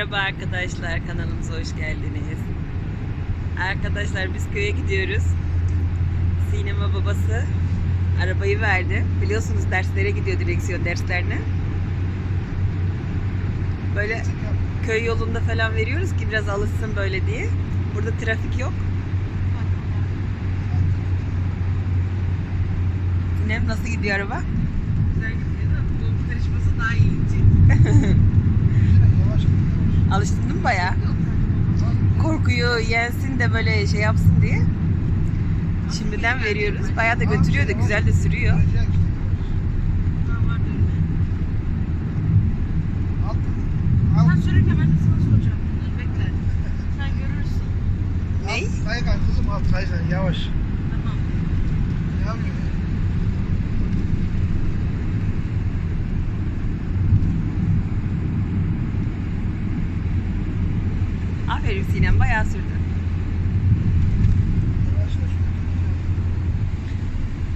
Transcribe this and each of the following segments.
Merhaba arkadaşlar, kanalımıza hoş geldiniz. Arkadaşlar biz köye gidiyoruz. Sinema babası arabayı verdi. Biliyorsunuz derslere gidiyor direksiyon derslerine. Böyle köy yolunda falan veriyoruz ki biraz alışsın böyle diye. Burada trafik yok. Sinem nasıl gidiyor araba? Güzel gidiyor da bu karışması daha iyi gidecek. Alıştın değil mi bayağı? Korkuyu yensin de böyle şey yapsın diye. Şimdiden veriyoruz. Bayağı da götürüyor da güzel de sürüyor. Daha var dönme. Al. Sen sürürken ben de sana soracağım bunları. Bekle. Sen görürsün. Ney? Alt kaygan kızım alt kaygan yavaş. Tamam. Yavaş. Aferin Sinem bayağı sürdü.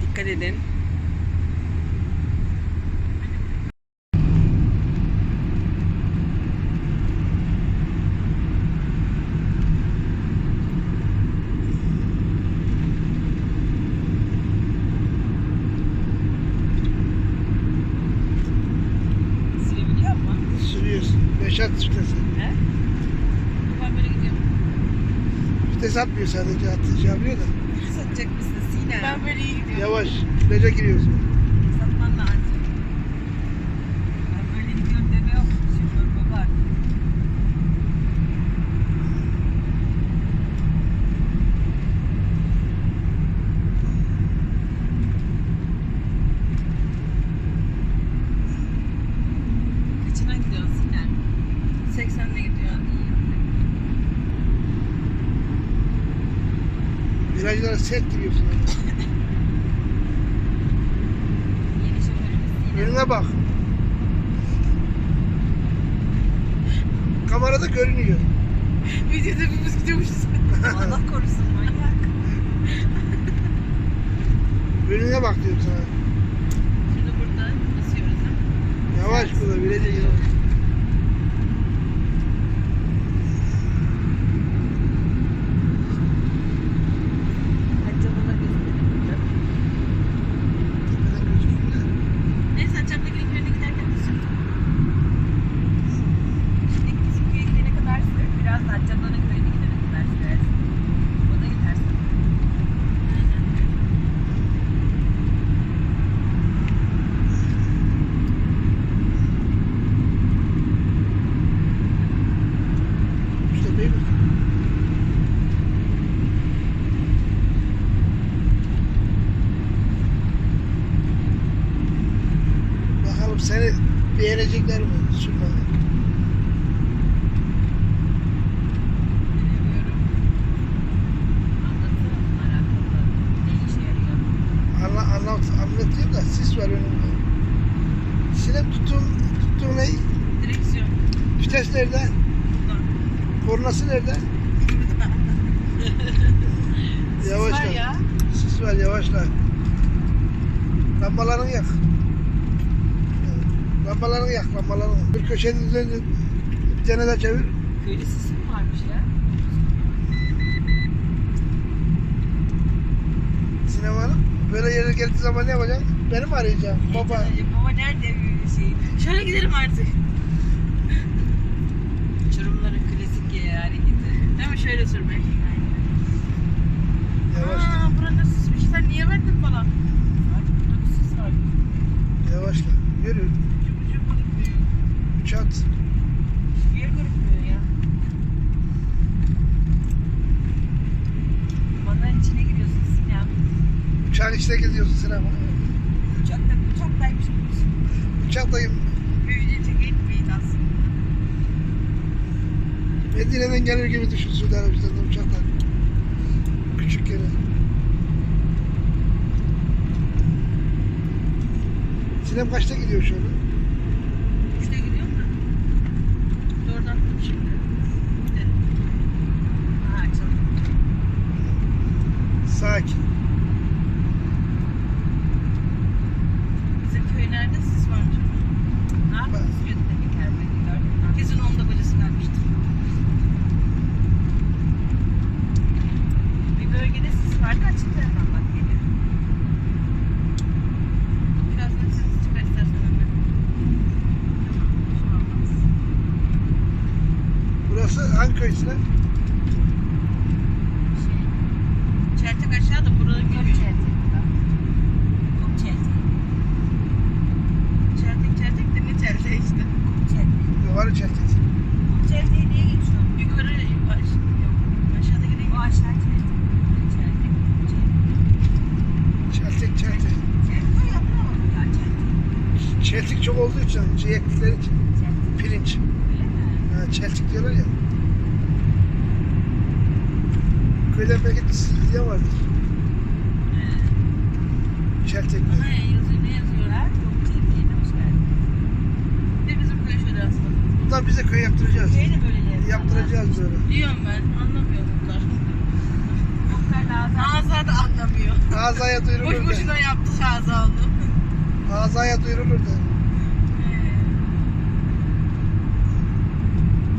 Dikkat edin. Sürebiliyor mu? Sürüyorsun. Beş at vitesi. He? Ben böyle gidiyorum. Vites atmıyor sadece şey yapıyor da. Satacak mısın Sinem? Ben böyle iyi gidiyorum. Yavaş. Viraja giriyorsun. Satman lazım. Ben böyle gidiyorum deme yok. Şoför baba. Kaçına gidiyorsun Sinem? 80'le gidiyor. Virajlara sert giriyorsun. Önüne bak. Kamerada görünüyor. Videoda hepimiz gidiyormuşuz. Allah korusun manyak. Önüne bak diyorum sana. Şurada burada basıyoruz. Yavaş burada viraja giriyorsun. Bence buna gösterelim. Tepeden gözüküyor. Neyse Çamlıgil'in köyüne giderken de sür. Şimdi bizim köye gidene kadar sür. Biraz da Acaba'nın köyüne gidene kadar sürersin. O da yetersin. İşte değil mi? Bakalım seni beğenecekler mi? Yarıyor? Anla, anlat, anlatayım da sis var önümde. Sinem tuttuğun, tuttuğun ne? Direksiyon. Vites nerede? Kornası nerede? Sis Yavaşla. var ya. Sis var yavaşla. Lambalarını yak. Lambalarını yak, lambalarını. Bir köşenin üzerinde bir tane daha çevir. Köylü sisi mi varmış ya? Sinem Hanım, böyle yere geldiği zaman ne yapacaksın? Beni mi arayacaksın? Baba. Baba. Nerede bir şey? Şöyle gidelim artık. Çorumların klasik ya, hareketi. Değil mi? Şöyle sürmek. Yavaşla, Aa, buranın sismiş. Sen niye verdin bana? Burada bir sis var. Yürü. Çat. Hiçbir yer görünmüyor ya. Manların içine giriyorsun Sinem. Uçağın içine geziyorsun Sinem. Uçakta, uçaktaymış gibisin. Uçaktayım. Büyüyecek etmeyin aslında. Medine'den gelir gibi düşün Suudi Arabistan'dan uçaktan. Küçük yere. Sinem kaçta gidiyor şu anda? Üçte gidiyorum da. Doğrudan attım şimdi. Gidelim. Ha, açıldı. Sakin. Bizim köy nerede? Sis varmış. Ne yapıyorsun? Suyu da tekerledi gördün mü? Kesin onda bacası gelmiştir. Burası hangi köy Sinem? Şey. Çeltik aşağıda buranın gibi. Çeltik. Kum çeltik. Çeltik çeltik de ne çeltik işte. Kum çeltik. Yukarı Çeltik. Kum çeltiği niye geçiyor? Yukarı aş yok. Aşağıdaki değil. Bu aşağı çeltik. Çeltik. Kum çeltik. Çeltik Çeltik. Çeltik o yapılamadı ya çeltik. Çeltik çok olduğu için, şey ektikleri için. Çeltik. Pirinç. Öyle mi? Ha, çeltik diyorlar ya. Köyden sizliğe vardır. He. Çeltik. Aha ya yazıyor ne yazıyorlar? Çeltiğine hoş geldin. Bir de bizim köy şöyle aslında. Bundan bize köy yaptıracağız. Köye de böyle yazıyorlar. Yaptıracağız böyle. Diyorum ben anlamıyorum bunlar. Ağza da anlamıyor. Ağzaya Boş duyurulur da. boşuna yaptı Ağza onu. Ağzaya duyurulur da.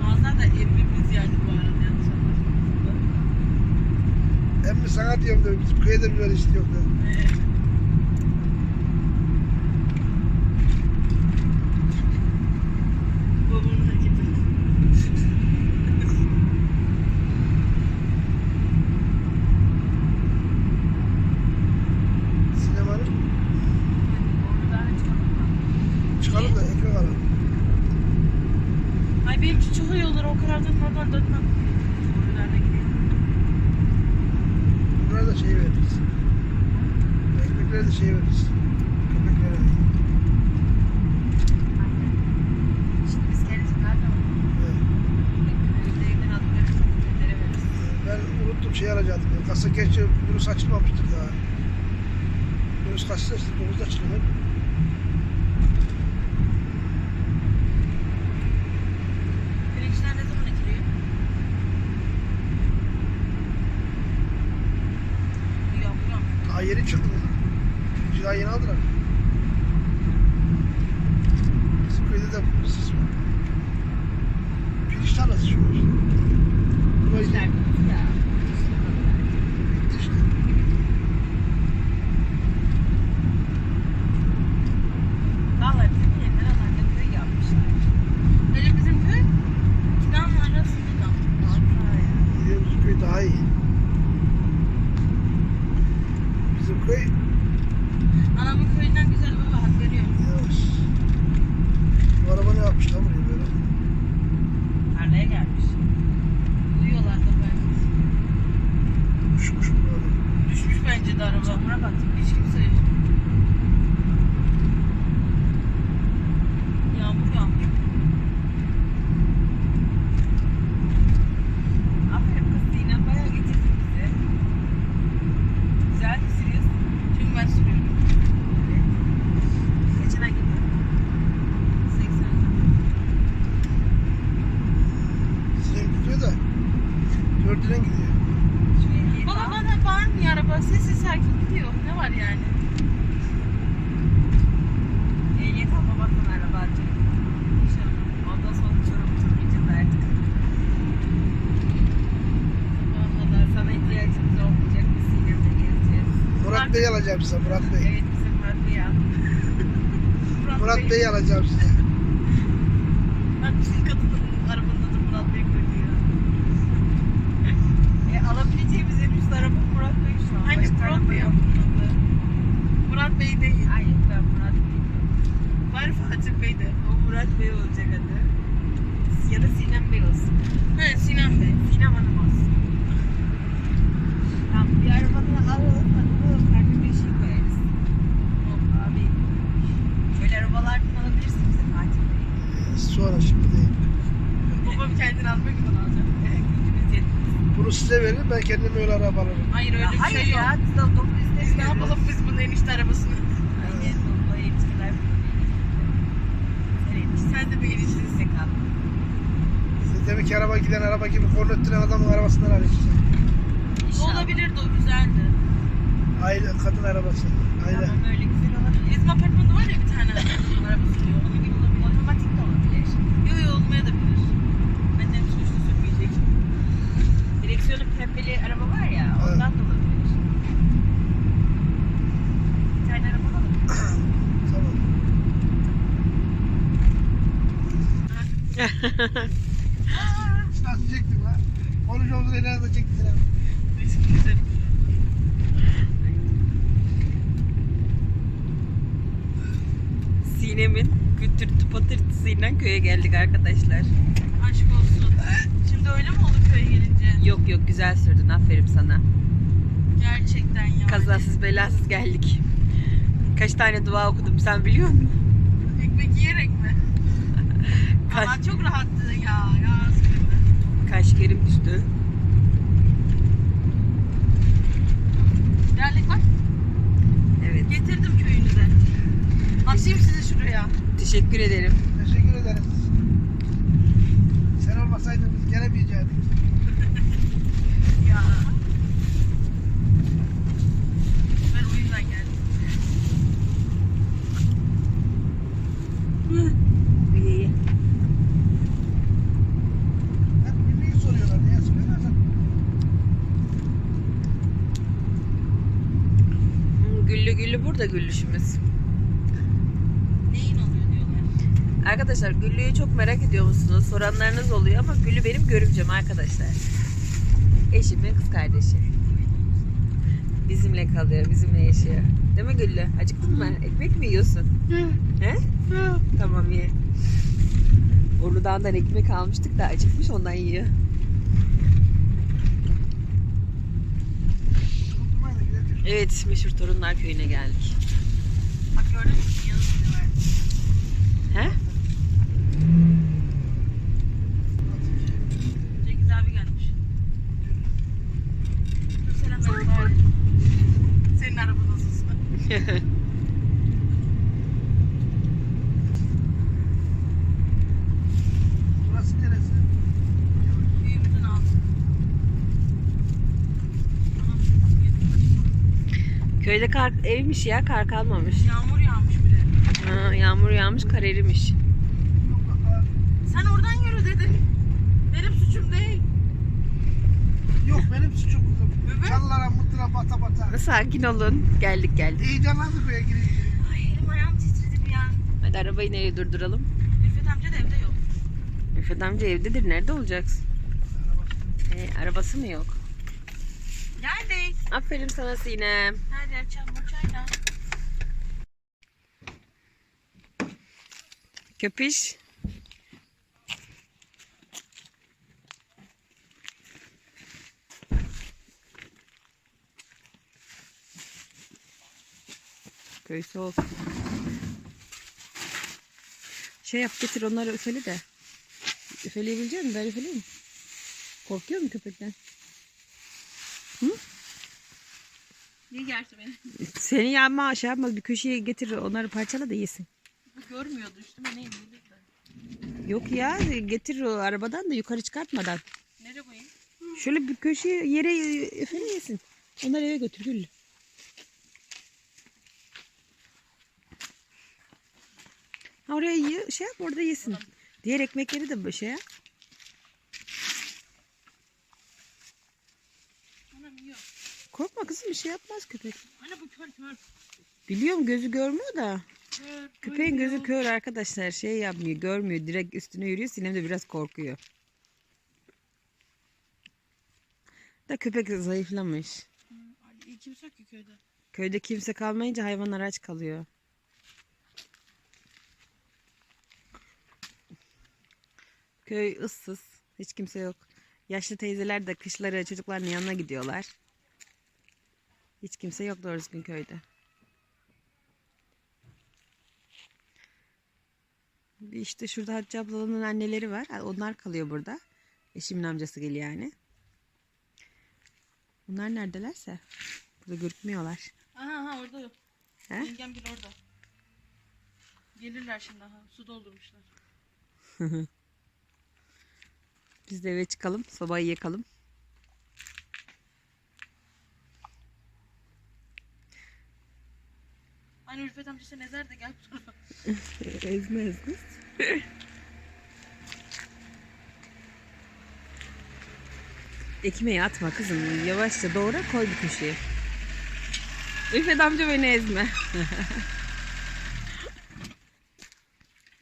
Ağza da evimiz yani bu arada yanlış anlaşılmasın. Emmi sana diyorum da bizim köyde böyle istiyor da. Evet. Babamın hareketi. Sinemanın Oradan çıkalım mı? çıkalım da ekmek alalım. Ay benim için çok iyi olur o karardan oradan dönmem. Oralarına gidelim. Bunlara da şey veririz. Ekmeklere de şey veririz. Köpeklere de. Aynen. Şimdi biz kendimiz nereden Evet. Evlerinden alıp veririz. Köpeklere veririz. Ben unuttum şey Kasa geçe virüs açılmamıştır daha. Virüs kaçta işte 9'da çıkılır. Pirinçler ne zaman ekiliyor? Yağmur yağmur. Daha yeni çıktı. Daha yeni aldılar. Bizim köyde de sis var. Pirinç tarlası şu var. Burayı İşler bitti ya. bitti işte. Vallahi bizim yine nerelerde köy yapmışlar. Hele bizim köy Kinan'la arasında. Bizim bizim köy daha iyi. Bizim köy Anamın köyünden güzel bir rahat görüyorum. yavaş. Bu araba ne yapmış lan buraya böyle? Tarlaya gelmiş. Uyuyorlar da belki. Uçmuş bu araba. Düşmüş bence de Çamura batıyor. Hiç kimse yok. Yağmur yağmur. Aferin kız Sinem bayağı getirdin bizi. Güzel mi sürüyorsun? Çünkü ben sürüyorum. Evet. Kaçına gidiyor? 80. Sizin gidiyor gidiyor. Şu ehliyeti Bana al. bana bağırmıyor araba. Sessiz sakin gidiyor. Ne var yani? Ehliyet al babandan araba. İnşallah. Ondan sonra çorap oturmayacağız artık. Sabaha kadar. Sana ihtiyacımız olmayacak. Biz Sinem'le gezeceğiz. Murat Bey alacağım size Murat Bey. Evet bizim Murat Bey al. Murat Bey'i alacağım size. Ben bizim kadının arabanın adı Murat Bey koyuyor. E, alabileceğimiz en üst araba Murat Bey şu an. Hangi Başka Murat araba Bey yok. adı? Murat Bey değil. Hayır ben Murat Bey. Var Fatih Bey de. O Murat Bey olacak adı. Ya da Sinem Bey olsun. He Sinan Bey. Sinem Hanım olsun. Tamam bir arabanı alalım. Adını farklı bir şey koyarız. Hop abi. Şöyle arabalardan alabilirsin bize Fatih Bey. Ee, Sonra şimdi değil. Babam kendini almak için alacak. Gücümüz yetmez. Bunu size veririm ben kendim öyle araba alırım. Hayır öyle Ya bir hayır şey yok. ya biz de Biz ne yapalım biz bunun enişte arabasını? Aynen o enişteler Sen enişte. Sen de bir eniştesin. Size kal. Size demek ki araba giden araba gibi kornettiren adamın arabasından arayacağız. İnşallah. Olabilirdi o güzeldi. Aile kadın arabası. Aile. Tamam öyle güzel olabilir. Bizim apartmanda var ya bir tane araba sürüyor. Onun gibi olabilir. Otomatik de olabilir. Yok yok olmaya da bilir. Annem sonuçta sürmeyecek. Direksiyonu pembeli araba var ya ondan da olabilir. Bir tane araba. Tamam. Aa, Nasıl Konuşmamızı ileride çektiler. Neyse güzel. Sinem'in kütürtü patırtısıyla köye geldik arkadaşlar. Aşk olsun. Şimdi öyle mi oldu köye gelince? Yok yok güzel sürdün aferin sana. Gerçekten ya. Kazasız belasız geldik. Kaç tane dua okudum sen biliyor musun? Ekmek yiyerek mi? Kaç, Ama çok rahattı ya. Kaç kerim düştü. Geldik bak. Evet. Getirdim köyünüze. Atayım sizi şuraya. Teşekkür ederim. Teşekkür ederiz. Sen olmasaydın biz gelemeyecektik. Ya. Ben oyundan geldim. İyi iyi. Hep birbirini soruyorlar. Niye soruyorlar? Hmm, Güllü güllü burada güllüşümüz. Neyin oluyor diyorlar. Arkadaşlar Güllü'yü çok merak ediyor musunuz? Soranlarınız oluyor ama Güllü benim görümcem arkadaşlar. Eşimin kız kardeşi. Bizimle kalıyor, bizimle yaşıyor. Değil mi Güllü? Acıktın mı? Ekmek mi yiyorsun? He? Tamam ye. Urlu'dan ekmek almıştık da acıkmış ondan yiyor. Unutmayın da gidelim. Evet, meşhur Torunlar Köyü'ne geldik. Bak gördün mü? He? Cengiz abi gelmiş. Selam. Senin araba nasılsın? Köyde kar evmiş ya, kar kalmamış. Yağmur yağmış bile. Ha, yağmur yağmış, kar erimiş. Sen oradan yürü dedin. Benim suçum değil. Yok benim suçum kızım. Evet. Çalılara mıtıra bata bata. Sakin olun. Geldik geldik. Heyecanlandık buraya girince. Ay elim ayağım titredi bir an. Hadi arabayı nereye durduralım? Rüfet amca da evde yok. Müfet amca evdedir. Nerede olacaksın? Arabası. E, arabası mı yok? Aferin sana Sinem. Hadi çabuk çayla. Köpüş. Köy soğuk. Şey yap getir onları üfele de. Üfeleyebilecek misin? Ben üfeleyeyim. Korkuyor musun köpekten? Niye gerçi beni? Seni yapma şey yapma bir köşeye getir onları parçala da yesin. Görmüyordu üstüme neydi. Yok ya getir o arabadan da yukarı çıkartmadan. Nereye koyayım? Şöyle bir köşeye yere üfele yesin. Onları eve götür Gül. Ha oraya ye- şey yap orada yesin. Diğer ekmekleri de şey yap. Anam yiyor. Korkma kızım bir şey yapmaz köpek. Anne bu kör kör. Biliyorum gözü görmüyor da. Kör. Köpeğin gözü kör. arkadaşlar. Şey yapmıyor görmüyor. Direkt üstüne yürüyor. Sinem de biraz korkuyor. Da köpek zayıflamış. Ay, iyi kimse yok ki köyde. Köyde kimse kalmayınca hayvanlar aç kalıyor. Köy ıssız. Hiç kimse yok. Yaşlı teyzeler de kışları çocukların yanına gidiyorlar. Hiç kimse yok doğru düzgün köyde. Bir işte şurada Hatice ablanın anneleri var. Onlar kalıyor burada. Eşimin amcası geliyor yani. Bunlar neredelerse. Burada görükmüyorlar. Aha aha orada yok. He? Yengem gel orada. Gelirler şimdi aha. Su doldurmuşlar. Biz de eve çıkalım. Sobayı yakalım. Hani Ülfet amca sen ezer de gel sonra. Ezmez kız. Ekmeği atma kızım. Yavaşça doğra koy bir köşeye. Ülfet amca beni ezme.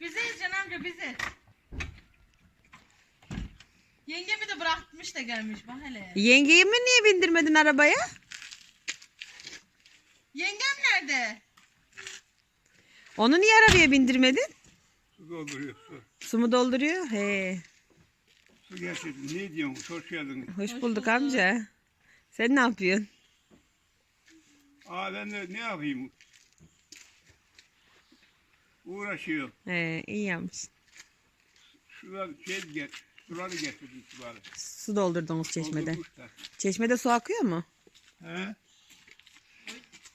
Bizi Can amca bizi. Yengemi de bırakmış da gelmiş bak hele. Yengeyi mi niye bindirmedin arabaya? Yengem nerede? Onu niye arabaya bindirmedin? Su dolduruyor su. Su mu dolduruyor? He. Su getirdim. Ne diyorsun? Hoş geldin. Hoş, Hoş bulduk amca. Sen ne yapıyorsun? Aa ben de ne yapayım? Uğraşıyor. He, iyi yapmış. Şuradan şey get, suları getirdim suları. Su doldurdunuz çeşmede. Doldurmuşlar. Çeşmede su akıyor mu? He?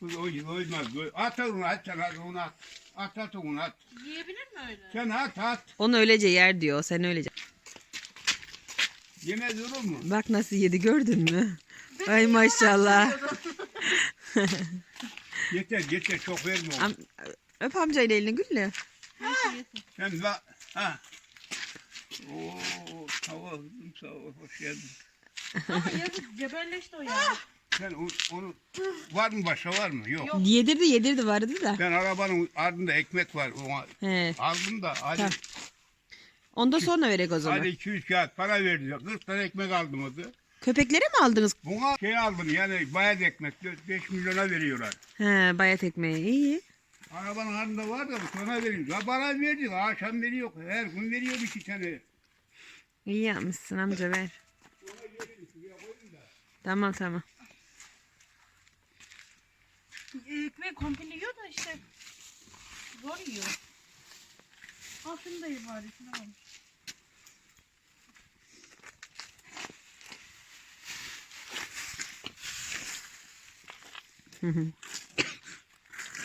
Oy, oymaz. oy- At onu at sen at onu at. At at onu at. Yiyebilir mi öyle? Sen at at. Onu öylece yer diyor. Sen öylece. Yemez olur mu? Bak nasıl yedi gördün mü? Ay maşallah. Yeter yeter çok verme onu. Am öp amcayla elini gülle. Sen bak. Ha. Oo, sağ ol, sağ ol, hoş geldin. Ama yazık cebelleşti o ya. Sen onu, onu var mı başka var mı? Yok. Yok. Yedirdi yedirdi vardı da. Ben arabanın ardında ekmek var. Ona He. aldım da hadi, Tamam. Ondan sonra verek o zaman. hadi 200 kağıt para verdi. 40 tane ekmek aldım o da. Köpeklere mi aldınız? Buna şey aldım yani bayat ekmek 5 milyona veriyorlar. He, bayat ekmeği. iyi. Arabanın ardında var da sana vereyim. Ya bana verdi. Akşam veriyor. Her gün veriyor iki tane. İyi yapmışsın amca ver. Tamam tamam. Ekmeği komple yiyor da işte. Zor yiyor. Al şunu da. Hı hı.